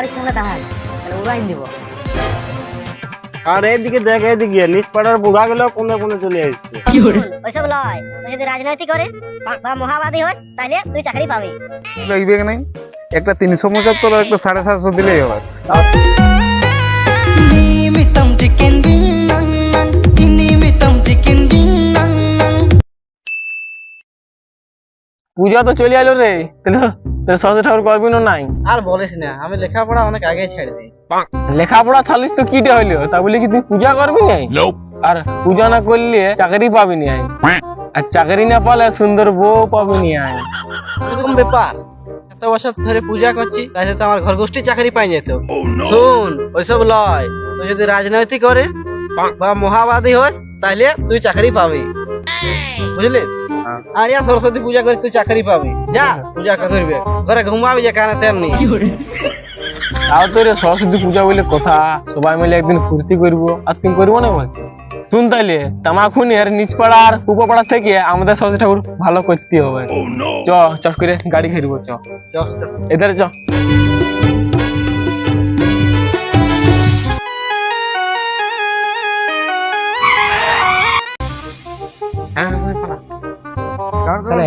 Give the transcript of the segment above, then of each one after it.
গাড়ির সামনে দাঁড়ায় তাহলে উড়াই দিব আর এদিকে দেখ এদিকে নিচ পাড়ার বুড়া কোনে কোনে চলে আসছে। ওইসব লয় তুই যদি রাজনৈতিক করে বা মহাবাদী হয় তাহলে তুই চাকরি পাবি। লাগবে কি নাই? একটা তিনশো পঁচাত্তর একটা সাড়ে সাতশো দিলেই হবে. পূজা তো চলে এলো রে। তাহলে সরস্বতী ঠাকুর করবি না নাই? আর বলিস না আমি লেখাপড়া অনেক আগে ছেড়ে দিই। লেখাপড়া থালিস তো কিটা হইল? তা বলে কি তুই পূজা করবি নাই? আর পূজা না করলে চাকরি পাবি নি আর চাকরি না পালে সুন্দর বউ পাবি নি এরকম ব্যাপার। এত বছর ধরে পূজা করছি তাহলে তো আমার ঘর গোষ্ঠী চাকরি পাই যেত শুন ওইসব লয়। তুই যদি রাজনৈতিক করে বা মহাবাদী হয় তাহলে তুই চাকরি পাবি। বুঝলি? আর সরস্বতী পূজা করে তুই চাকরি পাবি। যা পূজা করবে ঘরে ঘুমাবি যে কানে তেমনি। তাও তোর সরস্বতী পূজা বলে কথা সবাই মিলে একদিন ফুর্তি করব। আর তুমি করব না বলছিস শুন তাইলে তামাখুনের নিচপাড়ার নিচ পাড়ার পূর্ব পাড়া থেকে আমাদের সরস্বতী ঠাকুর ভালো করতে হবে। চ চ করে গাড়ি খেলব চ। চ এদের চ।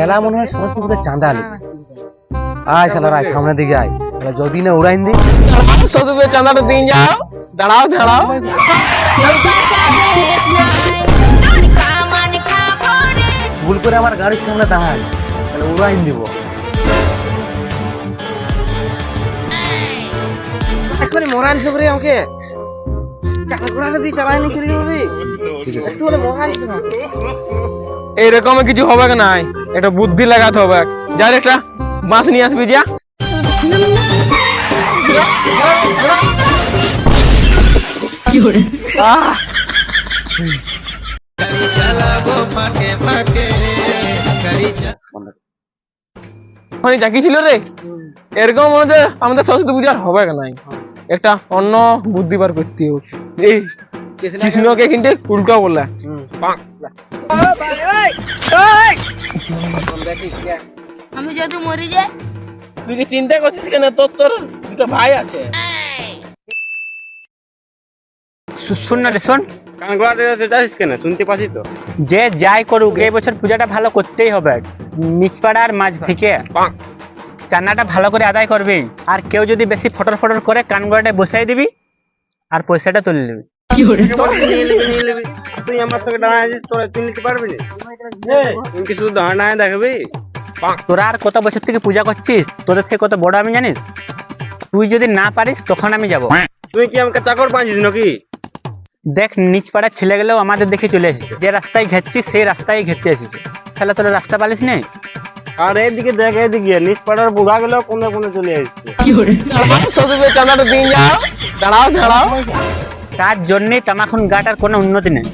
এলা মনে হয় সরস্বতী চাঁদা আলি আয় শালা রায় সামনের দিকে আয়। যদি না উড়াইন দি। সরস্বতী চাঁদাটা দিন যাও। দাঁড়াও দাঁড়াও। ভুল করে আমার গাড়ির সামনে দাঁড়ায় তাহলে উড়াইন দিব। একবারে মরান সবরে আমাকে। টাকা কোড়ালে দিয়ে চালাই নি চলে যাবে। একটু হলে মরান এইরকম কিছু হবে নাই এটা বুদ্ধি লাগাতে হবে। যা একটা বাঁশ নিয়ে আসবি যা। ওখানে যা কি ছিল রে? এরকম মনে হচ্ছে আমাদের সরস্বতী পূজার হবে কি নাই একটা অন্য বুদ্ধি বার করতে হবে। এই কৃষ্ণকে কিন্তু? উল্টো বললা। আমি যদি মরি যাই? তুই কি চিন্তা করছিস কেন? তোর তোর দুটো ভাই আছে। শুন না রে শোন। যাচ্ছিস কেন? শুনতে পাচ্ছিস তো। যে যাই করুক এই বছর পূজাটা ভালো করতেই হবে। নিচপাড়ার মাঝ থেকে। চান্নাটা ভালো করে আদায় করবি। আর কেউ যদি বেশি ফটর ফটর করে কানগড়াটা বসাই দিবি আর পয়সাটা তুলে নিবি। তুই আমার সঙ্গে দাঁড়ায় আছিস তোরা তুই নিতে পারবি না। তুই কি শুধু দাঁড়ায় দেখবি? তোরা আর কত বছর থেকে পূজা করছিস? তোদের থেকে কত বড় আমি জানিস? তুই যদি না পারিস তখন আমি যাব। তুই কি আমাকে চাকর পাঁচিস নাকি? দেখ নিচপাড়ার ছেলেগুলো আমাদের দেখে চলে এসেছে। যে রাস্তায় ঘেরছিস সেই রাস্তায় ঘেরতে এসেছে। তাহলে তোরা রাস্তা পালিস নেই আর এদিকে দেখ এদিকে নিচ পাড়ার বুড়া গুলো কোনে কোনে চলে যাও দাঁড়াও দাঁড়াও। তার জন্যই তামাখন গাটার কোনো উন্নতি নেই।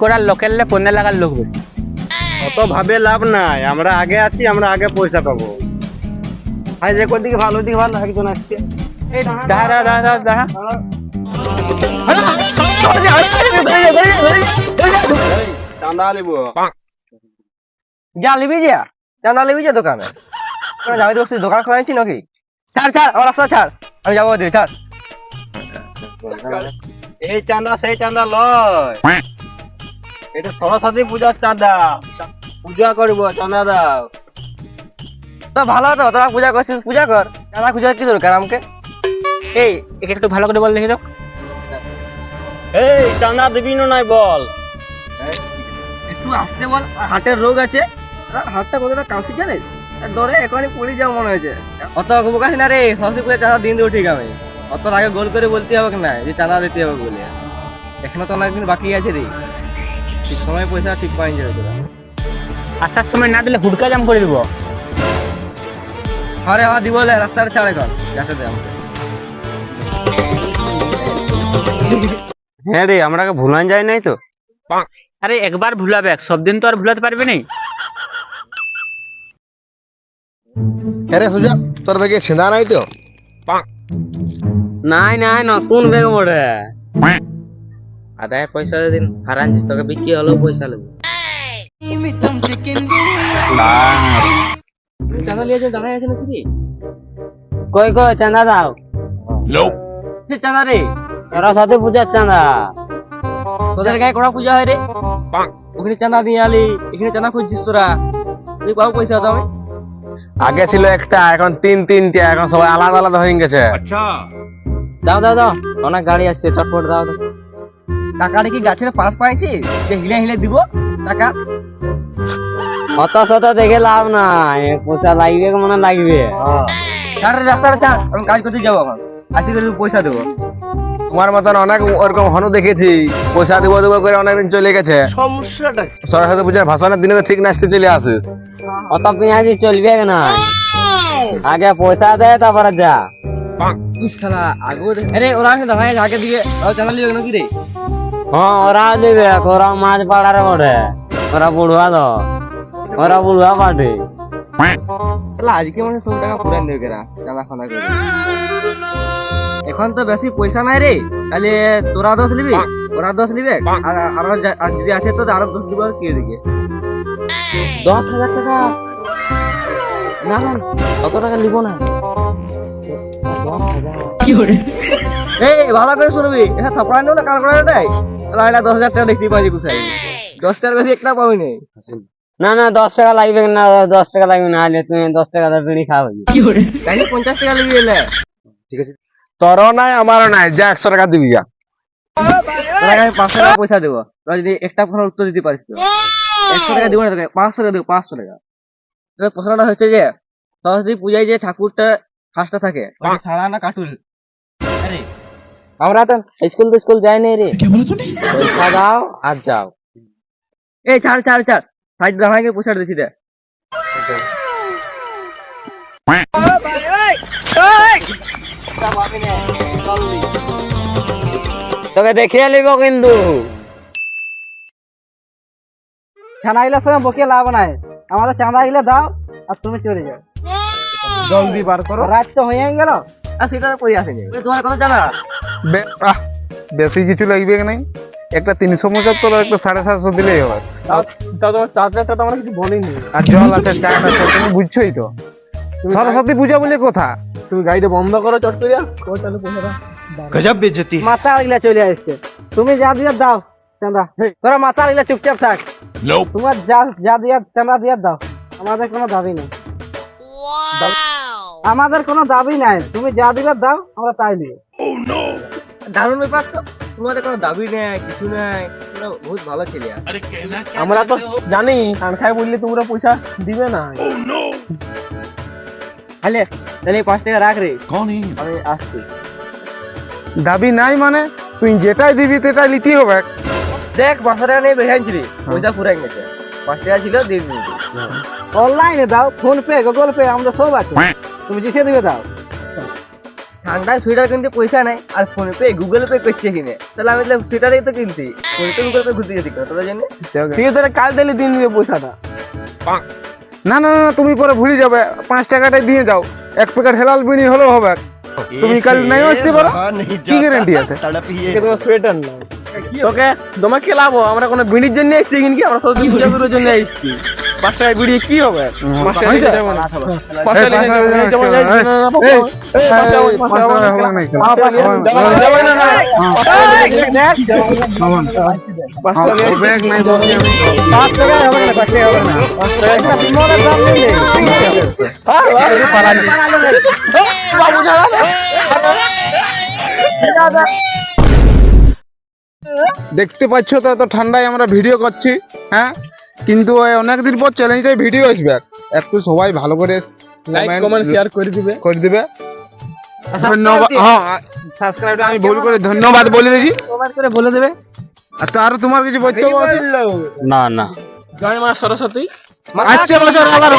করার লোকের লে পণ্যে লাগার লোক বেশি। অত ভাবে লাভ নাই আমরা আগে আছি আমরা আগে পয়সা পাবো। আই যে দিকে ভালো দিকে ভালো একজন আসছে। এই দাঁড়া, দাঁড়া দাঁড়া দাঁড়া দাঁড়া চাঁদা লিবো যা লিবি যা চাঁদা লিবি যা দোকানে। যাবি তো দোকান খোলাইছি নাকি? ছাড় ছাড় আমার রাস্তা ছাড়। আমি যাব ছাড়। এই চাঁদা সেই চাঁদা লয়। এটা সরস্বতী পূজার চাঁদা। পূজা করব চাঁদা দাও। তো ভালো তো তোরা পূজা করছিস পূজা কর। চাঁদা পূজা কি দরকার আমাকে? এই একে একটু ভালো করে বল দেখি তো এই চাঁদা দিবি না নাই বল। একটু আসতে বল হাটের রোগ আছে। হাতটা কতটা কাঁপছি জানিস? ডরে এখনই পড়ে যাও মনে হয়েছে। অত বোকাস না রে সরস্বতী পূজা চাঁদা দিন দেবো ঠিক আমি। অত আগে গোল করে বলতে হবে না যে চাঁদা দিতে হবে বলে। এখনও তো অনেকদিন বাকি আছে রে। ঠিক সময় পয়সা ঠিক পাই যাবে তোরা। আসার সময় না দিলে হুডকা জাম করে দিব। আরে হ্যাঁ দিব বলে রাস্তার ছাড় এখন যাতে দে আমাকে। হ্যাঁ রে আমরাকে ভুলান যায় নাই তো? আরে একবার ভুলাবে সব দিন তো আর ভুলাতে পারবি না। আরে সুজা তোর বেগে ছেঁদা নাই তো? নাই নাই নতুন বেগ মোড়ে আদায় পয়সা দিন হারানছিস তোকে বিক্রি হলেও পয়সা নেব. চাঁদা লিয়ে যে আছে নাকি? কই কই চাঁদা দাও। চাঁদা রে সরস্বতী পূজার চাঁদা তোদের গায়ে কড়া পূজা হয় রে ওখানে চাঁদা দিয়ে আলি এখানে চাঁদা খুঁজছিস তোরা। তুই পাবো পয়সা দাও। আগে ছিল একটা এখন তিন তিনটে এখন সবাই আলাদা আলাদা হয়ে গেছে। দাও দাও দাও। অনেক গাড়ি আসছে চটপট দাও। দাও। টাকাটা কি গাছের পাশ পাইছি? যে হিলে হিলে দিব টাকা অত শত দেখে লাভ নাই। পয়সা লাগবে মনে লাগবে? ছাড় রে, রাস্তাটা ছাড় আমি কাজ করতে যাব এখন। আজকে করে পয়সা দেবো। তোমার মতন অনেক ওরকম হনু দেখেছি পয়সা দিব দিব করে অনেকদিন চলে গেছে। সমস্যাটা সরস্বতী পূজার ভাষণের দিনে তো ঠিক নাচতে চলে আসিস অত পেঁয়াজি চলবে না আগে পয়সা দে তারপরে যা। শালা আগে আরে ওরা আসে ভাই আগে চাঁদা লিবে নাকি রে? হ্যাঁ ওরা দিবে ওরা মাছ পাড়ার বটে। ওরা বুড়ুয়া তো। ওরা বুড়ুয়া পাঠে শালা আজকে মানে সব টাকা পুরান দেবে কেরা? এখন তো বেশি পয়সা নাই রে। তাহলে তোরা দশ নিবি? ওরা দশ নিবে? আর যদি আছে তো আরও দশ দিব আর কে দিকে দশ হাজার টাকা। না না অত টাকা নিব না। এই ভালো করে শুনবি। এটা থাপড়া নেব না কার করে দেয়? তাহলে দশ হাজার টাকা দেখতে পাচ্ছি কোথায় দশ টাকার বেশি একটা পাবি নেই না না দশ টাকা লাগবে না দশ টাকা লাগবে না হলে তুমি দশ টাকা বিড়ি খাও। তাহলে পঞ্চাশ টাকা লিবি এলে। তোরও নাই আমারও নাই যা একশো টাকা দিবি যা। পাঁচশো টাকা পয়সা দেবো। তোরা যদি একটা প্রশ্ন উত্তর দিতে পারিস তো। একশো টাকা দিব না তোকে পাঁচশো টাকা দেবো পাঁচশো টাকা। প্রশ্নটা হচ্ছে যে সরস্বতী পূজায় যে ঠাকুরটা ফার্স্টটা থাকে ছাড়া না কাটুল। আরে আমরা তো স্কুল তো স্কুল যাই নাই রে। পয়সা দাও আর যাও। এই ছাড় ছাড় ছাড়। সাইড দাঁড়াকে পয়সা দিচ্ছি দে। তোকে দেখিয়ে নিব কিন্তু। ছানা গিলা সঙ্গে বকে লাভ নাই। আমাদের চাঁদা গিলা দাও আর তুমি চলে যাও। জলদি বার করো। রাত তো হয়ে গেল আর সেটা কই আসেনি তোমার কথা জানা? বেশি কিছু লাগবে কি নাই? একটা তিনশো পঁচাত্তর আর একটা সাড়ে সাতশো দিলেই হবে। তোমার চার্জারটা তো আমরা কিছু বলিনি। আর জল আছে চা আছে তুমি বুঝছোই তো। সরস্বতী পূজা বলে কথা। তুমি গাড়িটা বন্ধ করো চট করে। ও তাহলে পয়সাটা মাথা গিলা চলে আসছে। তুমি যা দিয়ে দাও। চাঁদা তোরা মাথা গিলা চুপচাপ থাক। তোমার যা যা দিয়া চাঁদা দিয়ে দাও। আমাদের কোনো দাবি নেই। আমাদের কোনো দাবি নাই। তুমি যা দিবে দাও আমরা তাই নিব। দারুণ ব্যাপার তো। তোমাদের কোনো দাবি নেই কিছু নেই। বহুত ভালো ছেলে আমরা তো জানি খাই বললে তোমরা পয়সা দিবে না। তাহলে তাহলে পাঁচ টাকা রাখ রে। আমি আসছি। দাবি নাই মানে তুই যেটাই দিবি সেটাই নিতেই হবে। দেখ পাঁচশো টাকা নিয়ে পুরাই গেছে পাঁচ টাকা ছিল দিয়ে দিবি অনলাইনে দাও ফোন পে গুগল পে আমাদের সব আছে। তুমি জিসে দিবে দাও। ঠান্ডায় সোয়েটার কিনতে পয়সা নাই আর ফোন পে গুগল পে করছে কিনে। তাহলে আমি তাহলে সোয়েটারই তো কিনছি। ফোন পে গুগল পে ঘুরতে তোরা জানি ঠিক আছে। কাল দিলে দিন দিবে পয়সাটা। না না না তুমি পরে ভুলে যাবে। পাঁচ টাকাটাই দিয়ে যাও। এক প্যাকেট হেলাল বিড়ি হলেও হবে। তুমি কাল নাই আসতে পারো। কি গ্যারেন্টি আছে? সোয়েটার নাই। তোকে তোমাকে খেলাবো আমরা কোনো বিড়ির জন্য এসেছি কিন্তু আমরা সব পূজা করার জন্য এসেছি পাঁচ টাকায় বিড়ি কি হবে পাঁচ টাকা হয়ে? যাব না। টাকা যাব না, টাকা- টাকা- টাকা টাকা টাকা যাব না, দেখতে পাচ্ছ তো এত ঠান্ডায় আমরা ভিডিও করছি হ্যাঁ? কিন্তু অনেকদিন পর চ্যালেঞ্জটাই ভিডিও আসবে। একটু সবাই ভালো করে লাইক কমেন্ট শেয়ার করে দিবে। করে দিবে। ধন্যবাদ। হ্যাঁ সাবস্ক্রাইবটা আমি ভুল করে ধন্যবাদ বলে দিয়েছি। কমেন্ট করে বলে দেবে। আর তো আর তোমার কিছু বক্তব্য আছে না না। জয় মা সরস্বতী। আসছে বছর আবার।